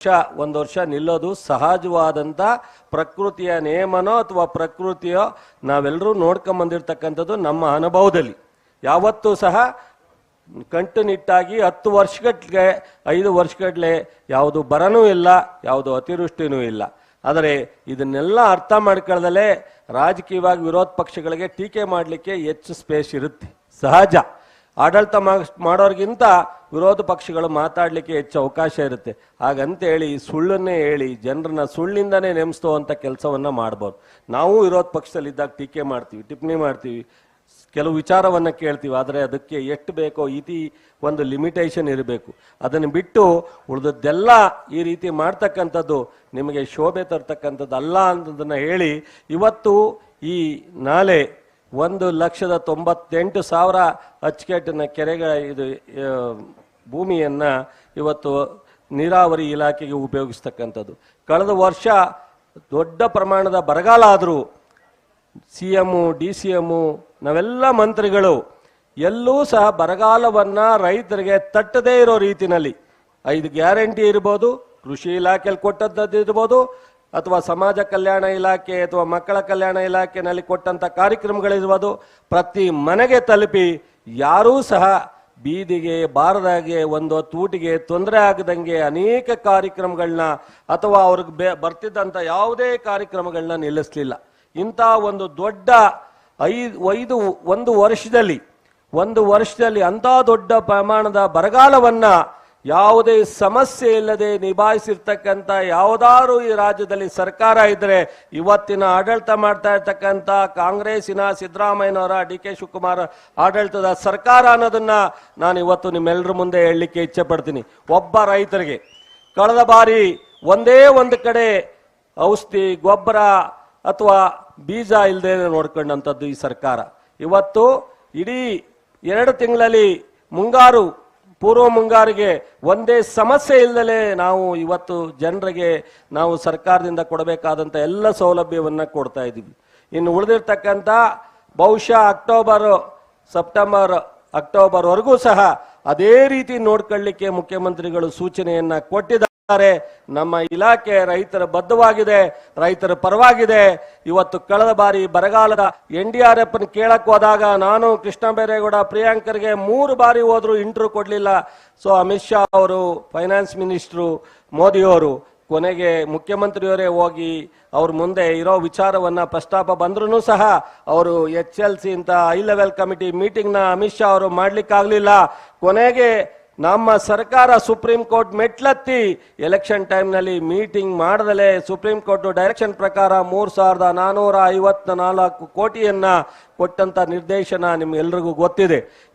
ವರ್ಷ, ಒಂದು ವರ್ಷ ನಿಲ್ಲೋದು ಸಹಜವಾದಂಥ ಪ್ರಕೃತಿಯ ನಿಯಮನೋ ಅಥವಾ ಪ್ರಕೃತಿಯೋ ನಾವೆಲ್ಲರೂ ನೋಡ್ಕೊಂಬಂದಿರ್ತಕ್ಕಂಥದ್ದು ನಮ್ಮ ಅನುಭವದಲ್ಲಿ. ಯಾವತ್ತೂ ಸಹ ಕಂಟುನಿಟ್ಟಾಗಿ ಹತ್ತು ವರ್ಷಗಟ್ಟಲೆ ಐದು ವರ್ಷಗಟ್ಲೆ ಯಾವುದು ಬರನೂ ಇಲ್ಲ, ಯಾವುದು ಅತಿವೃಷ್ಟಿನೂ ಇಲ್ಲ. ಆದರೆ ಇದನ್ನೆಲ್ಲ ಅರ್ಥ ಮಾಡ್ಕೊಳ್ಳದಲ್ಲೇ ರಾಜಕೀಯವಾಗಿ ವಿರೋಧ ಪಕ್ಷಗಳಿಗೆ ಟೀಕೆ ಮಾಡಲಿಕ್ಕೆ ಹೆಚ್ಚು ಸ್ಪೇಸ್ ಇರುತ್ತೆ. ಸಹಜ. ಆಡಳಿತ ಮಾಡೋರಿಗಿಂತ ವಿರೋಧ ಪಕ್ಷಗಳು ಮಾತಾಡಲಿಕ್ಕೆ ಹೆಚ್ಚು ಅವಕಾಶ ಇರುತ್ತೆ. ಹಾಗಂತೇಳಿ ಸುಳ್ಳನ್ನೇ ಹೇಳಿ ಜನರನ್ನ ಸುಳ್ಳಿಂದನೇ ಅಂತ ಕೆಲಸವನ್ನ ಮಾಡ್ಬೋದು. ನಾವು ವಿರೋಧ ಪಕ್ಷದಲ್ಲಿದ್ದಾಗ ಟೀಕೆ ಮಾಡ್ತೀವಿ, ಟಿಪ್ಪಣಿ ಮಾಡ್ತೀವಿ, ಕೆಲವು ವಿಚಾರವನ್ನ ಕೇಳ್ತೀವಿ, ಆದರೆ ಅದಕ್ಕೆ ಎಷ್ಟು ಬೇಕೋ ಇತಿ ಒಂದು ಲಿಮಿಟೇಷನ್ ಇರಬೇಕು. ಅದನ್ನು ಬಿಟ್ಟು ಉಳಿದದ್ದೆಲ್ಲ ಈ ರೀತಿ ಮಾಡ್ತಕ್ಕಂಥದ್ದು ನಿಮಗೆ ಶೋಭೆ ತರ್ತಕ್ಕಂಥದ್ದು ಅಲ್ಲ ಅನ್ನೋದನ್ನ ಹೇಳಿ ಇವತ್ತು ಈ ನಾಲೆ ಒಂದು ಲಕ್ಷದ ತೊಂಬತ್ತೆಂಟು ಸಾವಿರ ಅಚ್ಚುಕಟ್ಟಿನ ಕೆರೆಗಳ ಇದು ಭೂಮಿಯನ್ನು ಇವತ್ತು ನೀರಾವರಿ ಇಲಾಖೆಗೆ ಉಪಯೋಗಿಸ್ತಕ್ಕಂಥದ್ದು. ಕಳೆದ ವರ್ಷ ದೊಡ್ಡ ಪ್ರಮಾಣದ ಬರಗಾಲ ಆದರೂ C M D C M ನಾವೆಲ್ಲ ಮಂತ್ರಿಗಳು ಎಲ್ಲೂ ಸಹ ಬರಗಾಲವನ್ನು ರೈತರಿಗೆ ತಟ್ಟದೇ ಇರೋ ರೀತಿಯಲ್ಲಿ ಐದು ಗ್ಯಾರಂಟಿ ಇರ್ಬೋದು, ಕೃಷಿ ಇಲಾಖೆಯಲ್ಲಿ ಕೊಟ್ಟದ್ದು ಇರ್ಬೋದು ಅಥವಾ ಸಮಾಜ ಕಲ್ಯಾಣ ಇಲಾಖೆ ಅಥವಾ ಮಕ್ಕಳ ಕಲ್ಯಾಣ ಇಲಾಖೆನಲ್ಲಿ ಕೊಟ್ಟಂತ ಕಾರ್ಯಕ್ರಮಗಳಿರ್ಬೋದು ಪ್ರತಿ ಮನೆಗೆ ತಲುಪಿ ಯಾರೂ ಸಹ ಬೀದಿಗೆ ಬಾರದಾಗೆ ಒಂದು ತೂಟಿಗೆ ತೊಂದರೆ ಆಗದಂಗೆ ಅನೇಕ ಕಾರ್ಯಕ್ರಮಗಳನ್ನ ಅಥವಾ ಅವ್ರಿಗೆ ಬೆ ಬರ್ತಿದ್ದಂಥ ಯಾವುದೇ ಕಾರ್ಯಕ್ರಮಗಳನ್ನ ನಿಲ್ಲಿಸಲಿಲ್ಲ. ಇಂಥ ಒಂದು ದೊಡ್ಡ ಐದು ಐದು, ಒಂದು ವರ್ಷದಲ್ಲಿ ಒಂದು ವರ್ಷದಲ್ಲಿ ಅಂಥ ದೊಡ್ಡ ಪ್ರಮಾಣದ ಬರಗಾಲವನ್ನ ಯಾವುದೇ ಸಮಸ್ಯೆ ಇಲ್ಲದೆ ನಿಭಾಯಿಸಿರ್ತಕ್ಕಂಥ ಯಾವುದಾದ್ರು ಈ ರಾಜ್ಯದಲ್ಲಿ ಸರ್ಕಾರ ಇದ್ರೆ ಇವತ್ತಿನ ಆಡಳಿತ ಮಾಡ್ತಾ ಇರ್ತಕ್ಕಂಥ ಕಾಂಗ್ರೆಸ್ಸಿನ ಸಿದ್ದರಾಮಯ್ಯನವರ, ಡಿ ಕೆ ಶಿವಕುಮಾರ್ ಆಡಳಿತದ ಸರ್ಕಾರ ಅನ್ನೋದನ್ನ ನಾನು ಇವತ್ತು ನಿಮ್ಮೆಲ್ಲರ ಮುಂದೆ ಹೇಳಲಿಕ್ಕೆ ಇಚ್ಛೆ ಪಡ್ತೀನಿ ಒಬ್ಬ ರೈತರಿಗೆ ಕಳೆದ ಬಾರಿ ಒಂದೇ ಒಂದು ಕಡೆ ಔಷಧಿ, ಗೊಬ್ಬರ ಅಥವಾ ಬೀಜ ಇಲ್ಲದೆ ನೋಡ್ಕೊಂಡಂಥದ್ದು ಈ ಸರ್ಕಾರ. ಇವತ್ತು ಇಡೀ ಎರಡು ತಿಂಗಳಲ್ಲಿ ಮುಂಗಾರು ಪೂರ್ವ ಮುಂಗಾರಿಗೆ ಒಂದೇ ಸಮಸ್ಯೆ ಇಲ್ಲದಲೇ ನಾವು ಇವತ್ತು ಜನರಿಗೆ ನಾವು ಸರ್ಕಾರದಿಂದ ಕೊಡಬೇಕಾದಂಥ ಎಲ್ಲ ಸೌಲಭ್ಯವನ್ನು ಕೊಡ್ತಾ ಇದ್ದೀವಿ. ಇನ್ನು ಉಳಿದಿರ್ತಕ್ಕಂಥ ಬಹುಶಃ ಅಕ್ಟೋಬರ್, ಸೆಪ್ಟೆಂಬರ್, ಅಕ್ಟೋಬರ್ವರೆಗೂ ಸಹ ಅದೇ ರೀತಿ ನೋಡ್ಕೊಳ್ಳಿಕ್ಕೆ ಮುಖ್ಯಮಂತ್ರಿಗಳು ಸೂಚನೆಯನ್ನು ಕೊಟ್ಟಿದ್ದಾರೆ. ನಮ್ಮ ಇಲಾಖೆ ರೈತರ ಬದ್ಧವಾಗಿದೆ, ರೈತರ ಪರವಾಗಿದೆ. ಇವತ್ತು ಕಳೆದ ಬಾರಿ ಬರಗಾಲದ ಎನ್ ಡಿ ಆರ್ ಎಫ್ ಕೇಳಕ್ ಹೋದಾಗ ನಾನು ಕೃಷ್ಣ ಬೈರೇಗೌಡ ಪ್ರಿಯಾಂಕರ್ಗೆ ಮೂರು ಬಾರಿ ಹೋದ್ರು ಇಂಟರ್ವ್ಯೂ ಕೊಡ್ಲಿಲ್ಲ. ಸೊ ಅಮಿತ್ ಶಾ ಅವರು ಫೈನಾನ್ಸ್ ಮಿನಿಸ್ಟ್ರು ಮೋದಿಯವರು ಕೊನೆಗೆ ಮುಖ್ಯಮಂತ್ರಿಯವರೇ ಹೋಗಿ ಅವ್ರ ಮುಂದೆ ಇರೋ ವಿಚಾರವನ್ನ ಪ್ರಸ್ತಾಪ ಬಂದ್ರೂ ಸಹ ಅವರು ಎಚ್ ಎಲ್ ಸಿ ಇಂತ ಹೈ ಲೆವೆಲ್ ಕಮಿಟಿ ಮೀಟಿಂಗ್ನ ಅಮಿತ್ ಶಾ ಅವರು ಮಾಡ್ಲಿಕ್ಕಾಗ್ಲಿಲ್ಲ. ಕೊನೆಗೆ ನಮ್ಮ ಸರ್ಕಾರ ಸುಪ್ರೀಂ ಕೋರ್ಟ್ ಮೆಟ್ಲತ್ತಿ ಎಲೆಕ್ಷನ್ ಟೈಮ್ನಲ್ಲಿ ಮೀಟಿಂಗ್ ಮಾಡದಲೇ ಸುಪ್ರೀಂ ಕೋರ್ಟ್ ಡೈರೆಕ್ಷನ್ ಪ್ರಕಾರ ಮೂರ್ ಸಾವಿರದ ನಾನೂರ ಐವತ್ತ ನಾಲ್ಕು ಕೋಟಿಯನ್ನ ಕೊಟ್ಟಂತ ನಿರ್ದೇಶನ ನಿಮ್ಗೆಲ್ರಿಗೂ ಗೊತ್ತಿದೆ.